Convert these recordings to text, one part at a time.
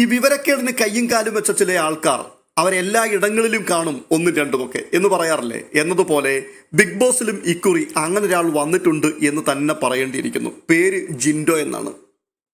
ഈ വിവരക്കേടിന് കയ്യും കാലും വെച്ച ചില ആൾക്കാർ അവരെല്ലാ ഇടങ്ങളിലും കാണും ഒന്നും രണ്ടുമൊക്കെ എന്ന് പറയാറില്ലേ? എന്നതുപോലെ ബിഗ് ബോസിലും ഇക്കുറി അങ്ങനെ ഒരാൾ വന്നിട്ടുണ്ട് എന്ന് തന്നെ പറയേണ്ടിയിരിക്കുന്നു. പേര് ജിൻഡോ എന്നാണ്.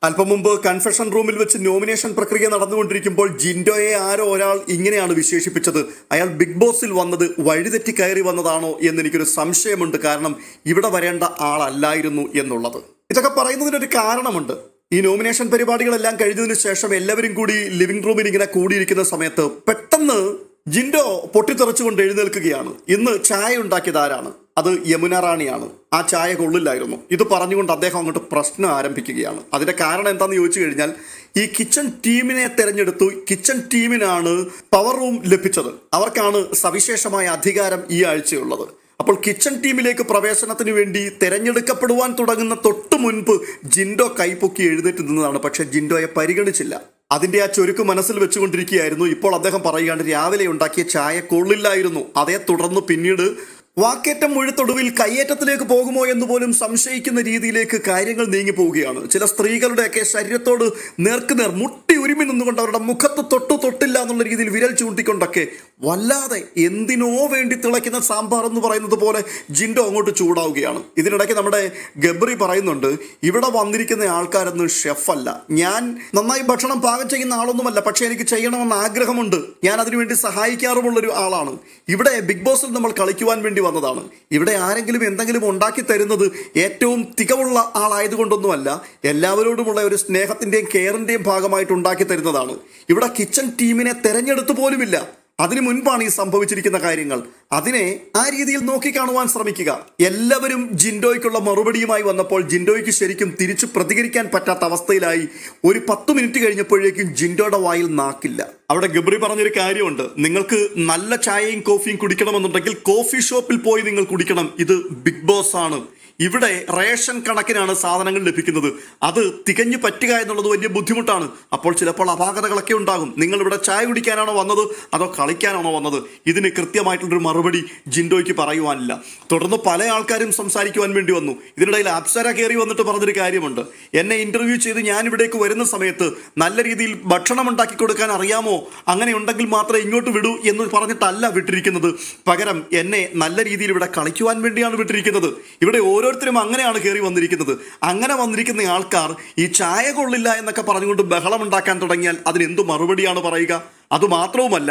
അല്പം മുമ്പ് കൺഫെഷൻ റൂമിൽ വെച്ച് നോമിനേഷൻ പ്രക്രിയ നടന്നുകൊണ്ടിരിക്കുമ്പോൾ ജിൻഡോയെ ആരോ ഒരാൾ ഇങ്ങനെയാണ് വിശേഷിപ്പിച്ചത്. അയാൾ ബിഗ് ബോസിൽ വന്നത് വഴിതെറ്റി കയറി വന്നതാണോ എന്ന് എനിക്കൊരു സംശയമുണ്ട്. കാരണം ഇവിടെ വരേണ്ട ആളല്ലായിരുന്നു എന്നുള്ളത്. ഇതൊക്കെ പറയുന്നതിനൊരു കാരണമുണ്ട്. ഈ നോമിനേഷൻ പരിപാടികളെല്ലാം കഴിഞ്ഞതിന് ശേഷം എല്ലാവരും കൂടി ലിവിംഗ് റൂമിൽ ഇങ്ങനെ കൂടിയിരിക്കുന്ന സമയത്ത് പെട്ടെന്ന് ജിൻഡോ പൊട്ടിത്തെറിച്ചുകൊണ്ട് എഴുന്നേൽക്കുകയാണ്. ഇന്ന് ചായ ഉണ്ടാക്കിയത് ആരാണ്? അത് യമുന റാണിയാണ്. ആ ചായ കൊള്ളില്ലായിരുന്നു. ഇത് പറഞ്ഞുകൊണ്ട് അദ്ദേഹം അങ്ങോട്ട് പ്രശ്നം ആരംഭിക്കുകയാണ്. അതിന്റെ കാരണം എന്താണെന്ന് ചോദിച്ചു കഴിഞ്ഞാൽ ഈ കിച്ചൺ ടീമിനെ തെരഞ്ഞെടുത്തു. കിച്ചൺ ടീമിനാണ് പവർ റൂം ലഭിച്ചത്. അവർക്കാണ് സവിശേഷമായ അധികാരം ഈ ആഴ്ചയുള്ളത്. അപ്പോൾ കിച്ചൺ ടീമിലേക്ക് പ്രവേശനത്തിന് വേണ്ടി തെരഞ്ഞെടുക്കപ്പെടുവാൻ തുടങ്ങുന്ന തൊട്ടു മുൻപ് ജിൻഡോ കൈപ്പൊക്കി എഴുന്നേറ്റ് നിന്നതാണ്. പക്ഷെ ജിൻഡോയെ പരിഗണിച്ചില്ല. അതിന്റെ ആ ചുരുക്ക് മനസ്സിൽ വെച്ചുകൊണ്ടിരിക്കുകയായിരുന്നു. ഇപ്പോൾ അദ്ദേഹം പറയുകയാണ് രാവിലെ ഉണ്ടാക്കിയ ചായ കൊള്ളില്ലായിരുന്നു. അതേ തുടർന്ന് പിന്നീട് വാക്കേറ്റം മുഴുത്തൊടുവിൽ കയ്യേറ്റത്തിലേക്ക് പോകുമോ എന്ന് പോലും സംശയിക്കുന്ന രീതിയിലേക്ക് കാര്യങ്ങൾ നീങ്ങി പോവുകയാണ്. ചില സ്ത്രീകളുടെയൊക്കെ ശരീരത്തോട് നേർക്കുനേർ മുട്ടി ഉരുമി നിന്നുകൊണ്ട് അവരുടെ മുഖത്ത് തൊട്ടു തൊട്ടില്ല എന്നുള്ള രീതിയിൽ വിരൽ ചൂണ്ടിക്കൊണ്ടൊക്കെ വല്ലാതെ എന്തിനോ വേണ്ടി തിളയ്ക്കുന്ന സാമ്പാർ എന്ന് പറയുന്നത് പോലെ ജിൻഡോ അങ്ങോട്ട് ചൂടാവുകയാണ്. ഇതിനിടയ്ക്ക് നമ്മുടെ ഗബ്രി പറയുന്നുണ്ട് ഇവിടെ വന്നിരിക്കുന്ന ആൾക്കാരൊന്നും ഷെഫല്ല. ഞാൻ നന്നായി ഭക്ഷണം പാകം ചെയ്യുന്ന ആളൊന്നുമല്ല പക്ഷേ എനിക്ക് ചെയ്യണമെന്ന് ആഗ്രഹമുണ്ട്. ഞാൻ അതിനുവേണ്ടി സഹായിക്കാറുമുള്ളൊരു ആളാണ്. ഇവിടെ ബിഗ് ബോസിൽ നമ്മൾ കളിക്കുവാൻ വേണ്ടി വന്നതാണ്. ഇവിടെ ആരെങ്കിലും എന്തെങ്കിലും ഉണ്ടാക്കി തരുന്നത് ഏറ്റവും തികവുള്ള ആളായതുകൊണ്ടൊന്നുമല്ല എല്ലാവരോടുമുള്ള ഒരു സ്നേഹത്തിന്റെയും കെയറിന്റെയും ഭാഗമായിട്ട് ഉണ്ടാക്കി തരുന്നതാണ്. ഇവിടെ കിച്ചൺ ടീമിനെ തെരഞ്ഞെടുത്തു പോലുമില്ല. അതിനു മുൻപാണ് ഈ സംഭവിച്ചിരിക്കുന്ന കാര്യങ്ങൾ. അതിനെ ആ രീതിയിൽ നോക്കിക്കാണുവാൻ ശ്രമിക്കുക. എല്ലാവരും ജിൻഡോയ്ക്കുള്ള മറുപടിയുമായി വന്നപ്പോൾ ജിൻഡോയ്ക്ക് ശരിക്കും തിരിച്ചു പ്രതികരിക്കാൻ പറ്റാത്ത അവസ്ഥയിലായി. ഒരു പത്ത് മിനിറ്റ് കഴിഞ്ഞപ്പോഴേക്കും ജിൻഡോയുടെ വായിൽ നാക്കില്ല. അവിടെ ഗബ്രി പറഞ്ഞൊരു കാര്യമുണ്ട്. നിങ്ങൾക്ക് നല്ല ചായയും കോഫിയും കുടിക്കണമെന്നുണ്ടെങ്കിൽ കോഫി ഷോപ്പിൽ പോയി നിങ്ങൾ കുടിക്കണം. ഇത് ബിഗ് ബോസ് ആണ്. ഇവിടെ റേഷൻ കണക്കിനാണ് സാധനങ്ങൾ ലഭിക്കുന്നത്. അത് തികഞ്ഞു പറ്റുക എന്നുള്ളത് വലിയ ബുദ്ധിമുട്ടാണ്. അപ്പോൾ ചിലപ്പോൾ അപാകതകളൊക്കെ ഉണ്ടാകും. നിങ്ങൾ ഇവിടെ ചായ കുടിക്കാനാണോ വന്നത്? അതോ കളിക്കാനാണോ വന്നത്? ഇതിന് കൃത്യമായിട്ടുള്ളൊരു മറുപടി ജിൻഡോയ്ക്ക് പറയുവാനില്ല. തുടർന്ന് പല ആൾക്കാരും സംസാരിക്കുവാൻ വേണ്ടി വന്നു. ഇതിനിടയിൽ അപ്സര കയറി വന്നിട്ട് പറഞ്ഞൊരു കാര്യമുണ്ട്. എന്നെ ഇന്റർവ്യൂ ചെയ്ത് ഞാൻ ഇവിടേക്ക് വരുന്ന സമയത്ത് നല്ല രീതിയിൽ ഭക്ഷണം ഉണ്ടാക്കി കൊടുക്കാൻ അറിയാമോ? അങ്ങനെ ഉണ്ടെങ്കിൽ മാത്രമേ ഇങ്ങോട്ട് വിടൂ എന്ന് പറഞ്ഞിട്ടല്ല വിട്ടിരിക്കുന്നത്. പകരം എന്നെ നല്ല രീതിയിൽ ഇവിടെ കളിക്കുവാൻ വേണ്ടിയാണ് വിട്ടിരിക്കുന്നത്. ഇവിടെ ഓരോരുത്തരും അങ്ങനെയാണ് കയറി വന്നിരിക്കുന്നത്. അങ്ങനെ വന്നിരിക്കുന്ന ആൾക്കാർ ഈ ചായ കൊള്ളില്ല എന്നൊക്കെ പറഞ്ഞുകൊണ്ട് ബഹളം ഉണ്ടാക്കാൻ തുടങ്ങിയാൽ അതിന് എന്തു മറുപടിയാണ് പറയുക? അതുമാത്രവുമല്ല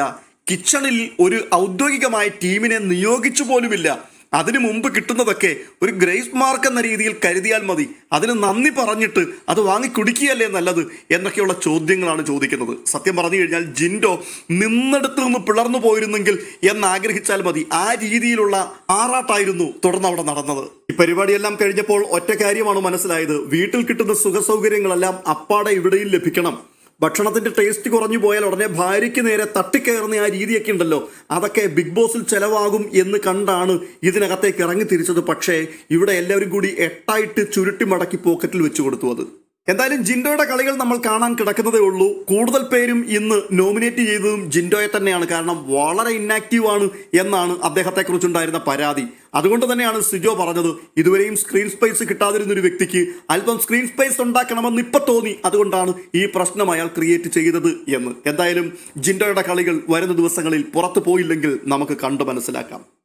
കിച്ചണിൽ ഒരു ഔദ്യോഗികമായ ടീമിനെ നിയോഗിച്ചു പോലുമില്ല. അതിനു മുമ്പ് കിട്ടുന്നതൊക്കെ ഒരു ഗ്രേസ് മാർക്ക് എന്ന രീതിയിൽ കരുതിയാൽ മതി. അതിന് നന്ദി പറഞ്ഞിട്ട് അത് വാങ്ങി കുടിക്കുകയല്ലേ നല്ലത് എന്നൊക്കെയുള്ള ചോദ്യങ്ങളാണ് ചോദിക്കുന്നത്. സത്യം പറഞ്ഞു കഴിഞ്ഞാൽ ജിൻഡോ നിന്നെടുത്ത് നിന്ന് പിളർന്നു പോയിരുന്നെങ്കിൽ എന്നാഗ്രഹിച്ചാൽ മതി. ആ രീതിയിലുള്ള ആറാട്ടായിരുന്നു തുടർന്ന് അവിടെ നടന്നത്. ഈ പരിപാടിയെല്ലാം കഴിഞ്ഞപ്പോൾ ഒറ്റ കാര്യമാണ് മനസ്സിലായത്. വീട്ടിൽ കിട്ടുന്ന സുഖസൗകര്യങ്ങളെല്ലാം അപ്പാടെ ഇവിടെയും ലഭിക്കണം. ഭക്ഷണത്തിന്റെ ടേസ്റ്റ് കുറഞ്ഞു പോയാൽ ഉടനെ ഭാര്യയ്ക്ക് നേരെ തട്ടിക്കയറുന്ന ആ രീതിയൊക്കെ ഉണ്ടല്ലോ. അതൊക്കെ ബിഗ് ബോസിൽ ചെലവാകും എന്ന് കണ്ടാണ് ഇതിനകത്തേക്ക് ഇറങ്ങി തിരിച്ചത്. പക്ഷേ ഇവിടെ എല്ലാവരും കൂടി എട്ടായിട്ട് ചുരുട്ടി മടക്കി പോക്കറ്റിൽ വെച്ചു കൊടുത്തു അത്. എന്തായാലും ജിൻഡോയുടെ കളികൾ നമ്മൾ കാണാൻ കിടക്കുന്നതേ ഉള്ളൂ. കൂടുതൽ പേരും ഇന്ന് നോമിനേറ്റ് ചെയ്തതും ജിൻഡോയെ തന്നെയാണ്. കാരണം വളരെ ഇന്നാക്റ്റീവ് ആണ് എന്നാണ് അദ്ദേഹത്തെക്കുറിച്ചുണ്ടായിരുന്ന പരാതി. അതുകൊണ്ട് തന്നെയാണ് സിജോ പറഞ്ഞത് ഇതുവരെയും സ്ക്രീൻ സ്പേസ് കിട്ടാതിരുന്ന ഒരു വ്യക്തിക്ക് അല്പം സ്ക്രീൻ സ്പേസ് ഉണ്ടാക്കണമെന്ന് ഇപ്പൊ തോന്നി. അതുകൊണ്ടാണ് ഈ പ്രശ്നം അയാൾ ക്രിയേറ്റ് ചെയ്തത് എന്ന്. എന്തായാലും ജിൻഡോയുടെ കളികൾ വരുന്ന ദിവസങ്ങളിൽ പുറത്തു പോയില്ലെങ്കിൽ നമുക്ക് കണ്ടു മനസ്സിലാക്കാം.